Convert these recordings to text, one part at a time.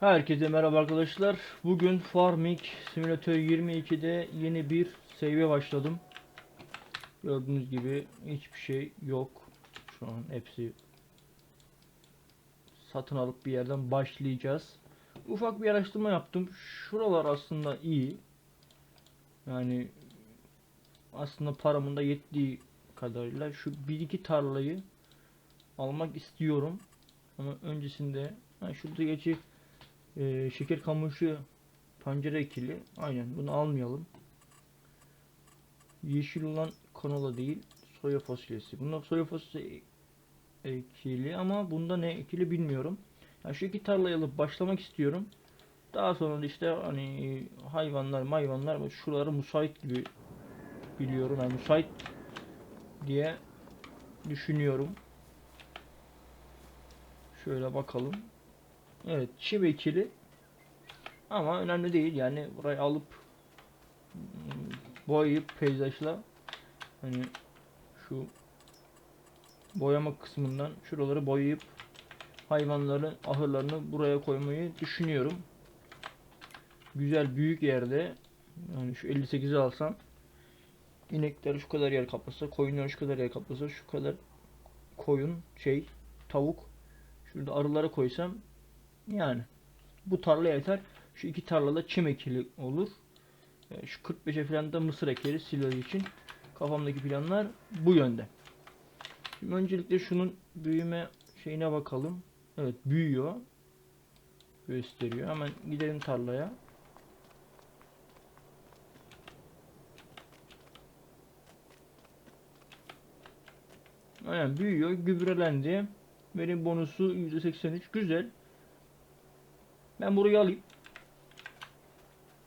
Herkese merhaba arkadaşlar. Bugün Farming Simulator 22'de yeni bir save başladım. Gördüğünüz gibi hiçbir şey yok. Şu an hepsi satın alıp bir yerden başlayacağız. Ufak bir araştırma yaptım. Şuralar aslında iyi. Yani aslında paramın da yettiği kadarıyla şu bir iki tarlayı almak istiyorum. Ama öncesinde ha şurada geçi ee, şeker kamışı pencere ekili. Aynen bunu almayalım. Yeşil olan kanola değil. Soya fasulyesi. Bunda soya fasulyesi ekili ama bunda ne ekili bilmiyorum. Yani şu iki tarlayı alıp başlamak istiyorum. Daha sonra işte hani hayvanlar hayvanlar şuraları müsait gibi biliyorum. Yani müsait diye düşünüyorum. Şöyle bakalım. Evet çim ekili. Ama önemli değil yani burayı alıp boyayıp peyzajla hani şu boyama kısmından şuraları boyayıp hayvanların ahırlarını buraya koymayı düşünüyorum. Güzel büyük yerde yani şu 58'i alsam inekler şu kadar yer kaplasa, koyunlar şu kadar yer kaplasa, şu kadar koyun şey tavuk şurada arılara koysam yani bu tarla yeter. Şu iki tarlada çim ekili olur. E, Şu 45'e falan da mısır ekeri silo için. Kafamdaki planlar bu yönde. Şimdi öncelikle şunun büyüme şeyine bakalım. Evet büyüyor. Gösteriyor. Hemen gidelim tarlaya. Aynen büyüyor. Gübrelendi. Verim bonusu %83. Güzel. Ben burayı alayım.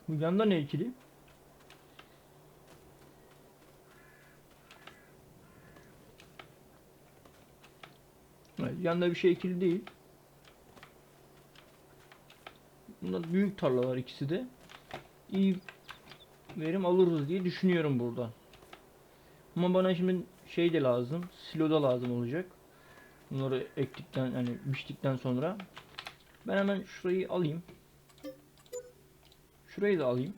Bu yanda ne ikili? Evet, yanda bir şey ikili değil. Bunlar büyük tarlalar ikisi de. İyi verim alırız diye düşünüyorum buradan. Ama bana şimdi şey de lazım. Silo da lazım olacak. Bunları ektikten yani biçtikten sonra ben hemen şurayı alayım. Şurayı da alayım.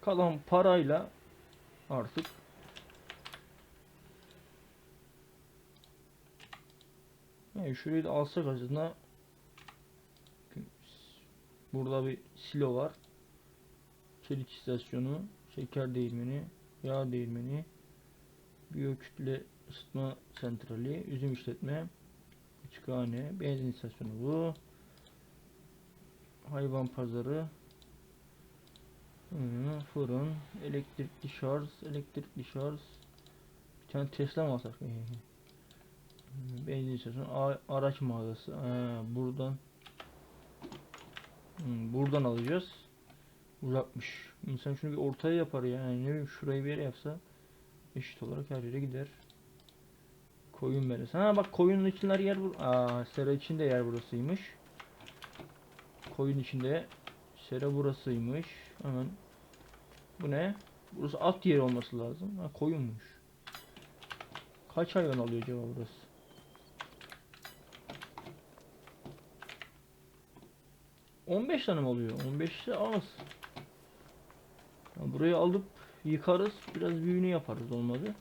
Kalan parayla artık yani şurayı da alsak aslında burada bir silo var. Çelik istasyonu, şeker değirmeni, yağ değirmeni, biyokütle ısıtma santrali, üzüm işletme, Kütüphane, benzin istasyonu bu. Hayvan pazarı. Hı, fırın, elektrikli şarj, elektrikli şarj. Bir tane Tesla mı alsak? Benzin istasyonu, araç mağazası. Ha, buradan Hı, buradan alacağız. Uzakmış. İnsan şunu bir ortaya yapar ya. Yani ne bileyim şurayı bir yere yapsa eşit olarak her yere gider. Koyun beresi. Ha bak koyunun içinler yer bur. Aa sera içinde yer burasıymış. Koyun içinde sera burasıymış. Hemen bu ne? Burası at yeri olması lazım. Ha koyunmuş. Kaç hayvan alıyor acaba burası? On beş tane mi oluyor? 15 de az. Burayı alıp yıkarız. Biraz büyüğünü yaparız olmadı.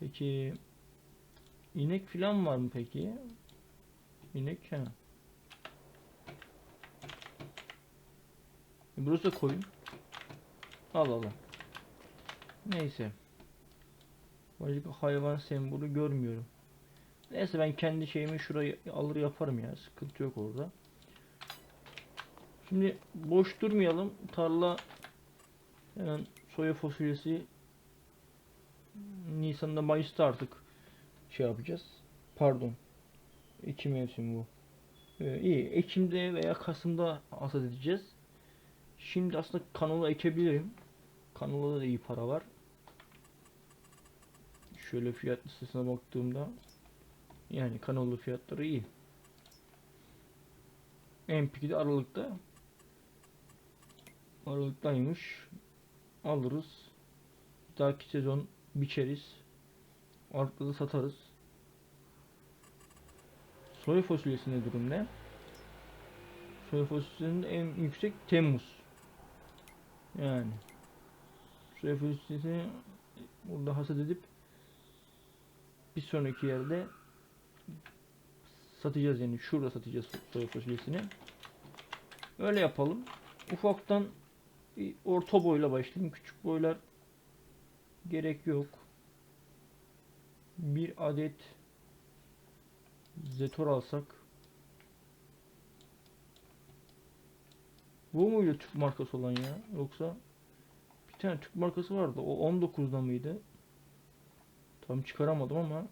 Peki İnek filan var mı peki? İnek ha. E, Burası da koyun. Al al. Neyse. Başka hayvan sembolü görmüyorum. Neyse ben kendi şeyimi şurayı alır yaparım ya. Sıkıntı yok orada. Şimdi boş durmayalım. Tarla hemen soya fasulyesi Nisan'da Mayıs'ta artık şey yapacağız. Pardon. İki mevsim bu. Ee, iyi. Ekim'de veya Kasım'da hasat edeceğiz. Şimdi aslında kanola ekebilirim. Kanola da iyi para var. Şöyle fiyat listesine baktığımda yani kanola fiyatları iyi. MP'de Aralık'ta Aralık'taymış. Alırız. Bir dahaki sezon biçeriz. Aralıkta da satarız. Soya fasulyesinde durum ne? Soya fasulyesinin en yüksek Temmuz. Yani soya fasulyesini burada hasat edip bir sonraki yerde satacağız yani şurada satacağız soya fasulyesini. Öyle yapalım. Ufaktan orta boyla başlayayım. Küçük boylar gerek yok. Bir adet Zetor alsak. Bu muydu Türk markası olan ya? Yoksa bir tane Türk markası vardı. O 19'da mıydı? Tam çıkaramadım ama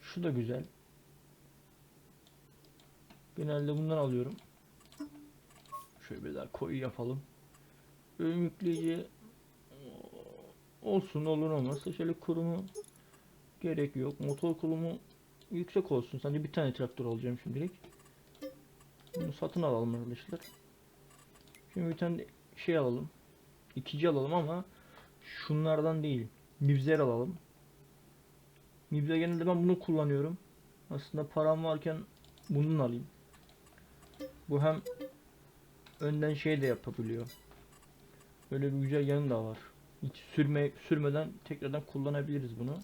şu da güzel. Genelde bundan alıyorum. Şöyle bir daha koyu yapalım. Ömükleyici olsun olur olmaz. Şöyle kurumu gerek yok. Motor kurumu yüksek olsun. Sadece bir tane traktör alacağım şimdilik. Bunu satın alalım arkadaşlar. Şimdi bir tane şey alalım. İkinci alalım ama şunlardan değil. Mibzer alalım. Mibzer genelde ben bunu kullanıyorum. Aslında param varken bunun alayım. Bu hem önden şey de yapabiliyor. Böyle bir güzel yanı da var. Hiç sürme sürmeden tekrardan kullanabiliriz bunu.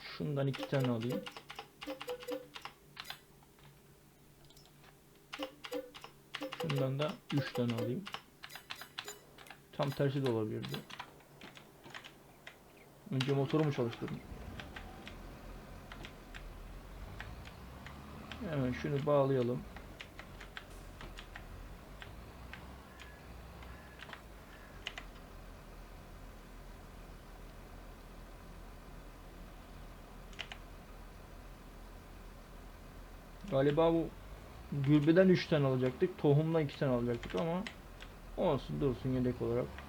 Şundan iki tane alayım. Şundan da üç tane alayım. Tam tersi de olabilirdi. Önce motorumu çalıştırdım. Hemen şunu bağlayalım. Galiba bu gürbeden 3 tane alacaktık. Tohumdan 2 tane alacaktık ama olsun dursun yedek olarak.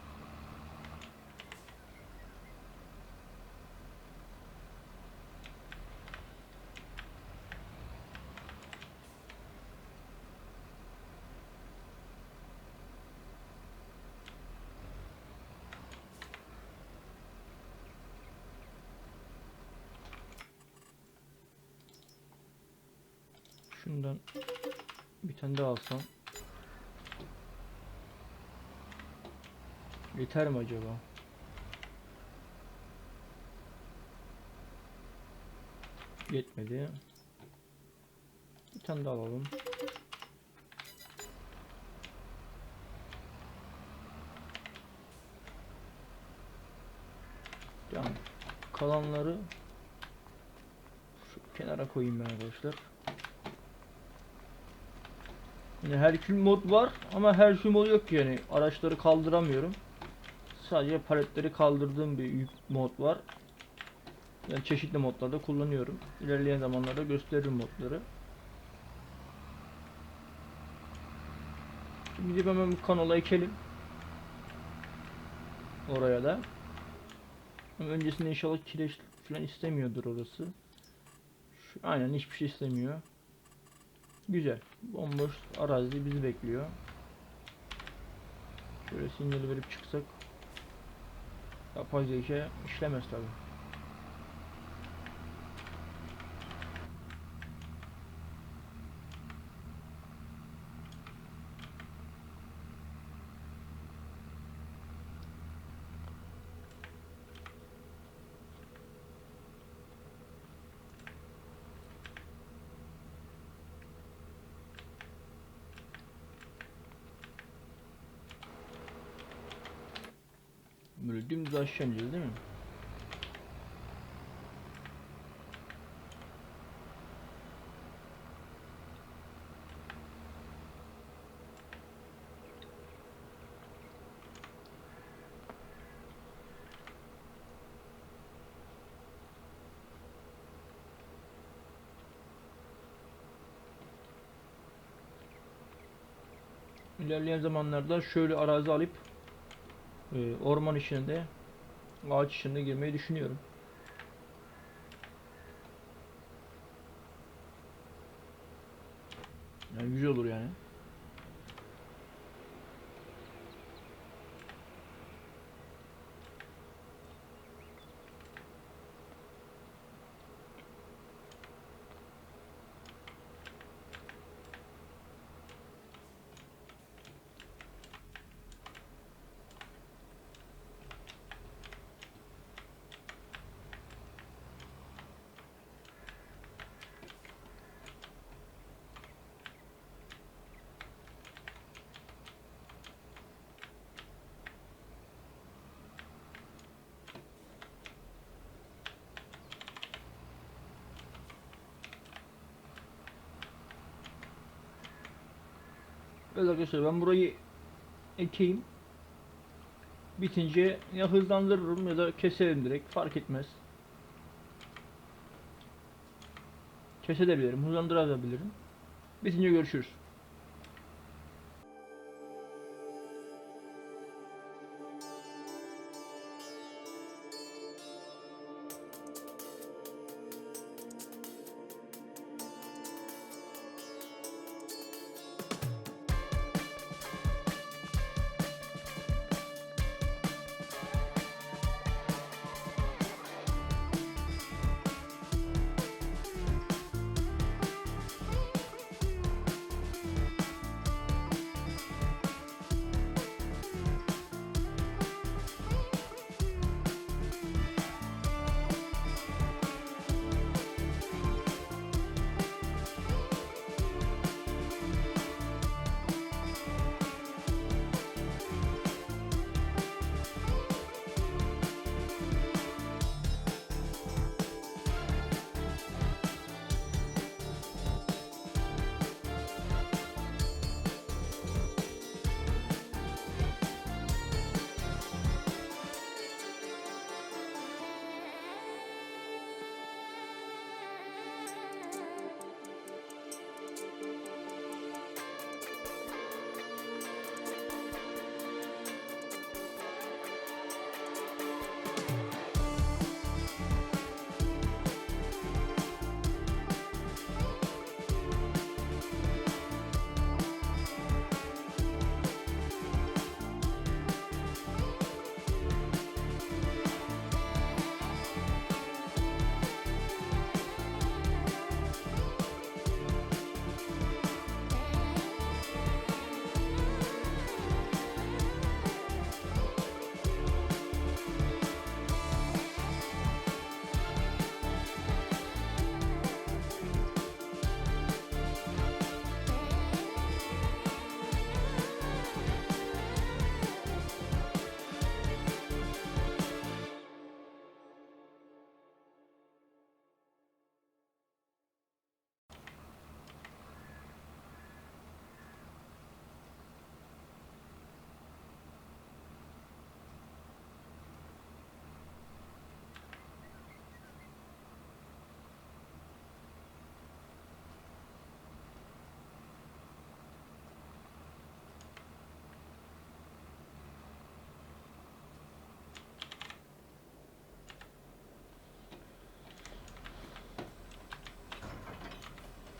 Şundan bir tane daha alsam. Yeter mi acaba? Yetmedi. Bir tane daha alalım. Tamam. Kalanları şu kenara koyayım ben arkadaşlar. Yani Herkül mod var ama Herkül mod yok yani. Araçları kaldıramıyorum. Sadece paletleri kaldırdığım bir mod var. Yani çeşitli modlarda kullanıyorum. İlerleyen zamanlarda gösteririm modları. Şimdi gidip hemen bu kanala ekelim. Oraya da. Ama öncesinde inşallah kireç falan istemiyordur orası. Şu, aynen hiçbir şey istemiyor. Güzel. Bomboş arazi bizi bekliyor. Şöyle sinyali verip çıksak yapay zeka işlemez tabi. Böyle dümdüz aşağı ineceğiz değil mi? İlerleyen zamanlarda şöyle arazi alıp orman işine de ağaç işine girmeyi düşünüyorum. Yani güzel olur yani. Evet arkadaşlar ben burayı ekeyim. Bitince ya hızlandırırım ya da keserim direkt fark etmez. Kesebilirim, hızlandırabilirim. Bitince görüşürüz.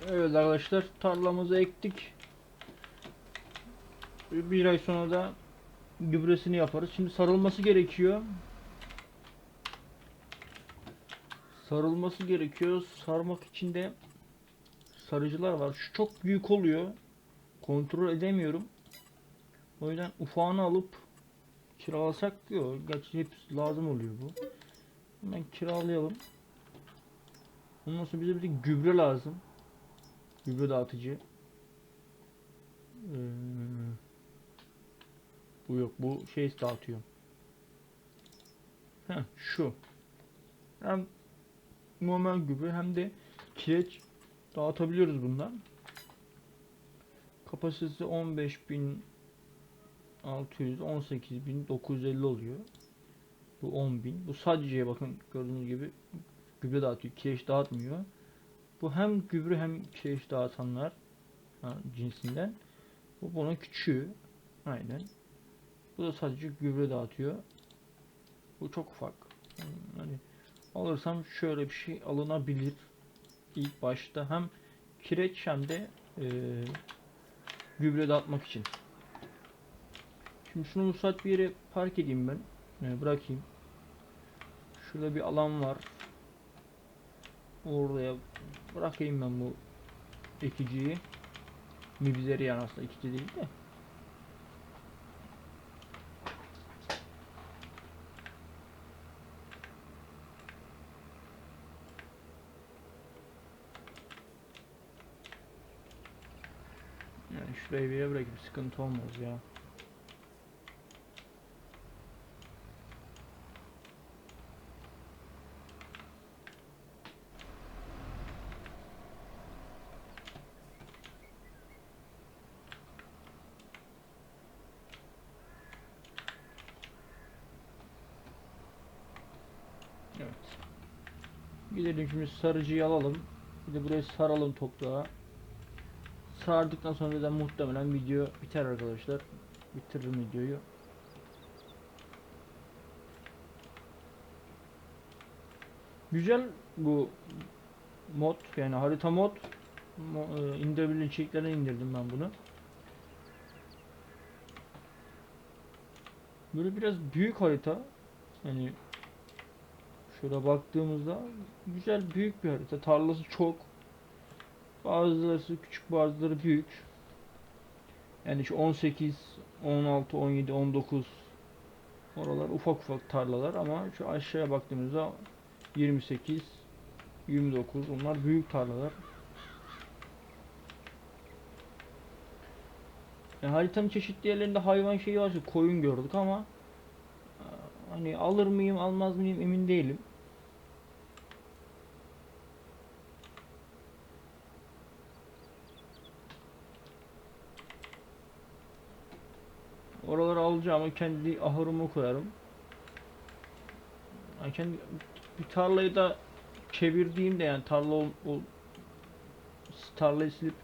Evet arkadaşlar tarlamızı ektik. Bir ay sonra da gübresini yaparız. Şimdi sarılması gerekiyor. Sarılması gerekiyor. Sarmak için de sarıcılar var. Şu çok büyük oluyor. Kontrol edemiyorum. O yüzden ufağını alıp kiralasak yok. Gerçi hepsi lazım oluyor bu. Hemen kiralayalım. Ondan sonra bize bir de gübre lazım. Gübre dağıtıcı. Ee, bu yok. Bu şey dağıtıyor. Heh, şu. Hem normal gübre hem de kireç dağıtabiliyoruz bundan. Kapasitesi 15.600 18.950 oluyor. Bu 10.000. Bu sadece bakın gördüğünüz gibi gübre dağıtıyor. Kireç dağıtmıyor. Bu hem gübre hem kireç dağıtanlar ha, cinsinden. Bu bunun küçüğü. Aynen. Bu da sadece gübre dağıtıyor. Bu çok ufak. Hani alırsam şöyle bir şey alınabilir. İlk başta hem kireç hem de e, gübre dağıtmak için. Şimdi şunu müsait bir yere park edeyim ben. E, bırakayım. Şurada bir alan var. Oraya bırakayım ben bu ekiciyi. Mibzeri yani aslında ekici değil de. Yani şurayı bir yere bırakayım sıkıntı olmaz ya. Evet. Gidelim şimdi sarıcıyı alalım. Bir de buraya saralım toprağa. Sardıktan sonra da muhtemelen video biter arkadaşlar. Bitiririm videoyu. Güzel bu mod yani harita mod Mo- e, indirebilen içeriklerden indirdim ben bunu. Böyle biraz büyük harita. Yani şöyle baktığımızda güzel büyük bir harita. Tarlası çok. Bazıları küçük bazıları büyük. Yani şu 18, 16, 17, 19 oralar ufak ufak tarlalar ama şu aşağıya baktığımızda 28, 29 onlar büyük tarlalar. Yani haritanın çeşitli yerlerinde hayvan şeyi var. Koyun gördük ama e, hani alır mıyım almaz mıyım emin değilim. Oraları alacağım ama kendi ahırıma koyarım. Yani kendi bir tarlayı da çevirdiğimde yani tarla ol, ol- tarlayı silip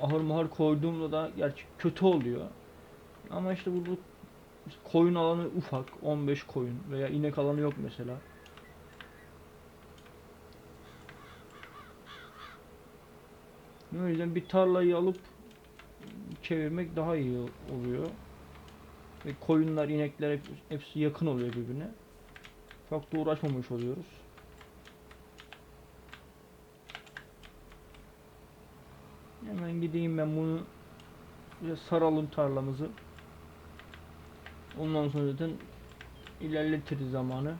ahır mahır koyduğumda da gerçi kötü oluyor. Ama işte burada koyun alanı ufak 15 koyun veya inek alanı yok mesela. O yüzden bir tarlayı alıp çevirmek daha iyi oluyor. Ve koyunlar, inekler hep, hepsi yakın oluyor birbirine. Çok da uğraşmamış oluyoruz. Hemen gideyim ben bunu saralım tarlamızı. Ondan sonra zaten ilerletiriz zamanı.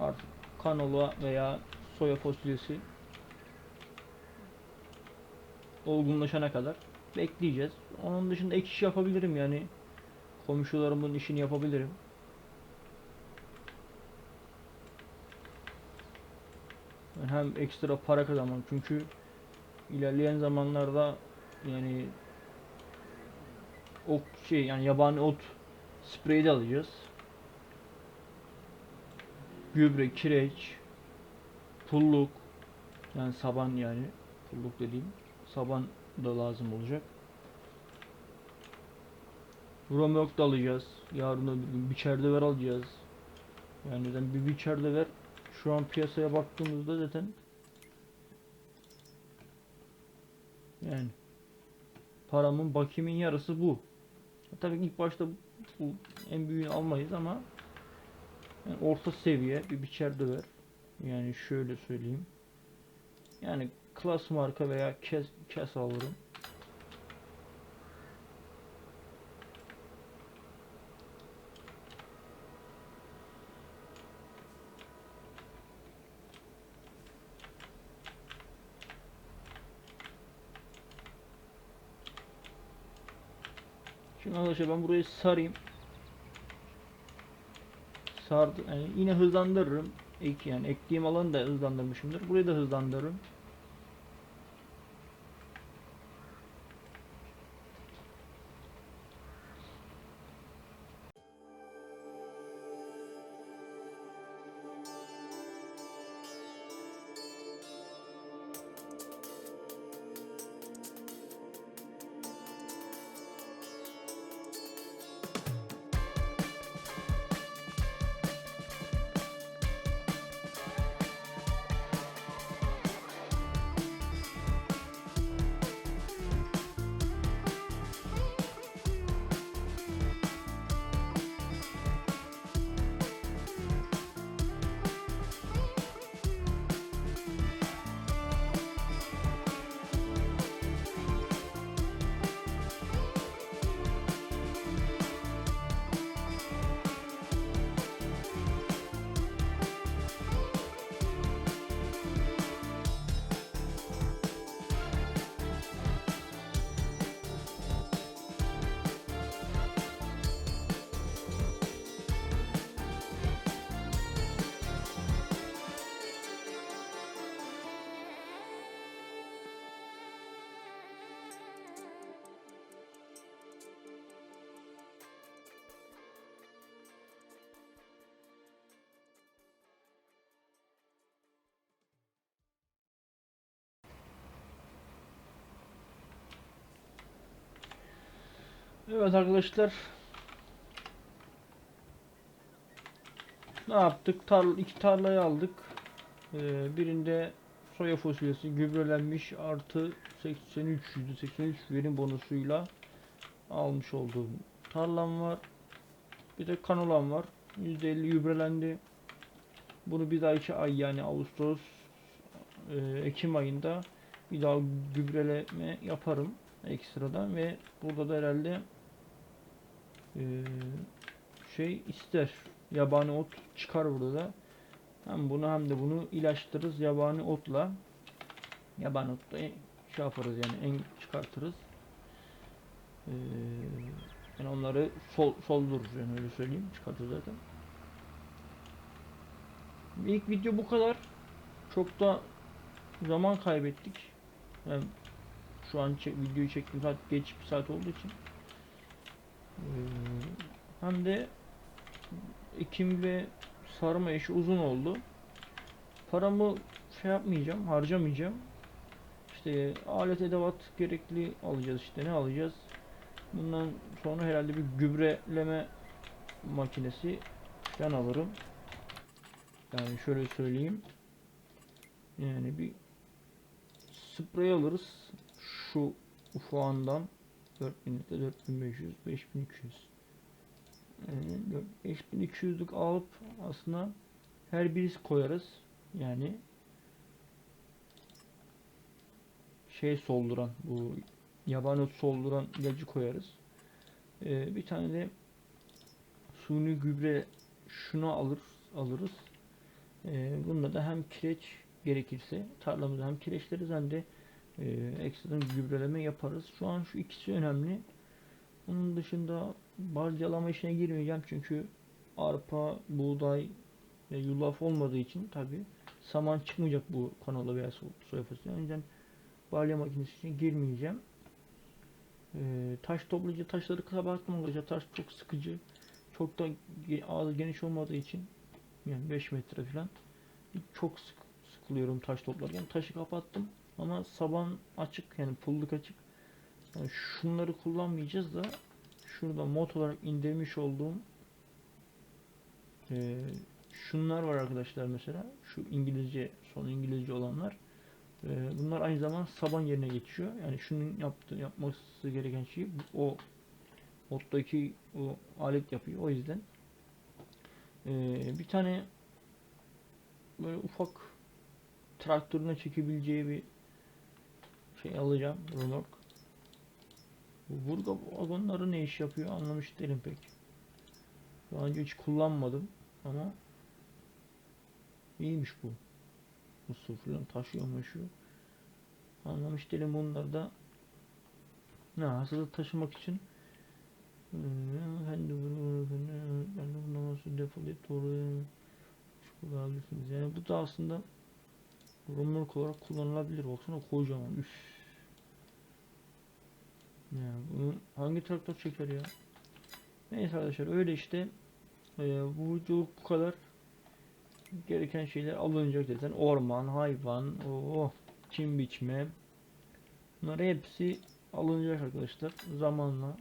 Artık kanola veya soya fasulyesi olgunlaşana kadar bekleyeceğiz. Onun dışında ek iş yapabilirim yani. Komşularımın işini yapabilirim. Hem ekstra para kazanmam çünkü ilerleyen zamanlarda yani o şey yani yabani ot spreyi de alacağız. Gübre, kireç, pulluk yani saban yani pulluk dediğim saban da lazım olacak. Romyok da alacağız. Yarın öbür gün biçerde ver alacağız. Yani zaten bir biçerde ver şu an piyasaya baktığımızda zaten yani paramın bakimin yarısı bu. Tabii ilk başta bu en büyüğünü almayız ama yani orta seviye bir biçer döver. Yani şöyle söyleyeyim. Yani klas marka veya kes, kes alırım. Şimdi arkadaşlar ben burayı sarayım. Sardı. Yani yine hızlandırırım. Ek, yani ektiğim alanı da hızlandırmışımdır. Burayı da hızlandırırım. Evet arkadaşlar. Ne yaptık? Tarla, iki tarlayı aldık. Ee, birinde soya fasulyesi gübrelenmiş artı 83 %83 verim bonusuyla almış olduğum tarlam var. Bir de kanolam var. %50 gübrelendi. Bunu bir dahaki ay yani Ağustos e, Ekim ayında bir daha gübreleme yaparım ekstradan ve burada da herhalde e, şey ister yabani ot çıkar burada da. Hem bunu hem de bunu ilaçlarız yabani otla. Yabani otla şey yaparız yani en çıkartırız. E, yani onları sol, soldururuz yani öyle söyleyeyim. Çıkartırız zaten. İlk video bu kadar. Çok da zaman kaybettik. Hem şu an çek, videoyu çektiğim saat geç bir saat olduğu için. Ee, hem de ekim ve sarma işi uzun oldu. Paramı şey yapmayacağım, harcamayacağım. İşte alet edevat gerekli alacağız işte ne alacağız? Bundan sonra herhalde bir gübreleme makinesi falan alırım. Yani şöyle söyleyeyim. Yani bir sprey alırız. Şu ufağından 4000 litre 4500 5200 yani 5200'lük alıp aslında her birisi koyarız. Yani şey solduran bu yabani ot solduran ilacı koyarız. Ee, bir tane de suni gübre şunu alır alırız. Ee, bunda da hem kireç gerekirse tarlamızda hem kireçleriz hem de e, ekstradan gübreleme yaparız. Şu an şu ikisi önemli. Onun dışında balcalama işine girmeyeceğim çünkü arpa, buğday ve yulaf olmadığı için tabi saman çıkmayacak bu kanala veya so- soya fasulye. O yüzden balya makinesi için girmeyeceğim. Ee, taş toplayıcı taşları kabartmam arkadaşlar. Taş çok sıkıcı. Çok da ağzı geniş olmadığı için yani 5 metre falan çok sık, sıkılıyorum taş toplarken. Taşı kapattım. Ama saban açık yani pulluk açık. Yani şunları kullanmayacağız da şurada mod olarak indirmiş olduğum eee, şunlar var arkadaşlar mesela. Şu İngilizce son İngilizce olanlar. Eee, bunlar aynı zamanda saban yerine geçiyor. Yani şunun yaptığı yapması gereken şeyi bu- o moddaki o alet yapıyor. O yüzden eee, bir tane böyle ufak traktörüne çekebileceği bir şey alacağım remork. Bu Burga vagonları ne iş yapıyor anlamış değilim pek. Daha önce hiç kullanmadım ama iyiymiş bu. Bu su falan maşıyor. Anlamış değilim bunlar da ne hasılı taşımak için ben de bunu ben bunu nasıl depolayıp doğru. Yani bu da aslında Romork olarak kullanılabilir. Baksana kocaman. Üf. Ya bunu hangi traktör çeker ya? Neyse arkadaşlar öyle işte. Ee, bu bu kadar. Gereken şeyler alınacak zaten. Orman, hayvan, oh, çim biçme. Bunlar hepsi alınacak arkadaşlar. Zamanla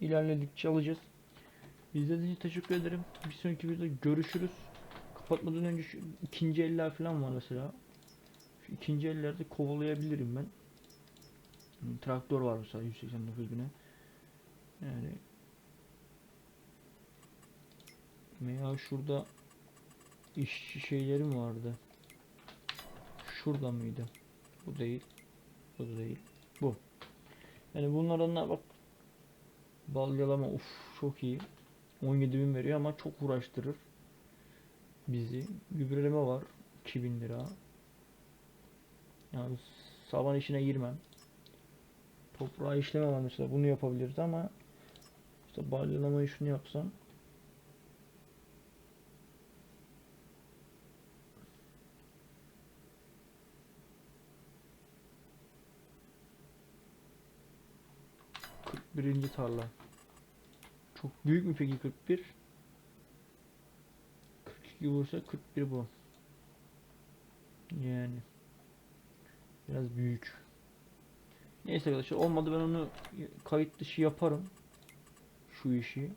ilerledikçe alacağız. İzlediğiniz için teşekkür ederim. Bir sonraki videoda görüşürüz. Kapatmadan önce şu ikinci eller falan var mesela. Şu ikinci ellerde kovalayabilirim ben. Traktör var mesela 189 bine. Yani veya şurada işçi şeylerim vardı. Şurada mıydı? Bu değil. Bu da değil. Bu. Yani bunlardan da bak balyalama uf çok iyi. 17 bin veriyor ama çok uğraştırır bizi. Gübreleme var 2000 lira. Yani saban işine girmem. Toprağı işleme var mesela bunu yapabiliriz ama işte balyalamayı şunu yapsam birinci tarla. Çok büyük mü peki 41? 42 vursa 41 bu. Yani biraz büyük. Neyse arkadaşlar olmadı ben onu kayıt dışı yaparım. şu işi.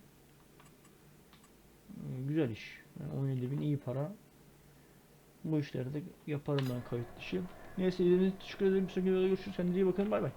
Güzel iş. Yani 17 bin iyi para. Bu işleri de yaparım ben kayıt dışı. Neyse izlediğiniz için teşekkür ederim. Bir sonraki videoda görüşürüz. Kendinize iyi bakın. Bay bay.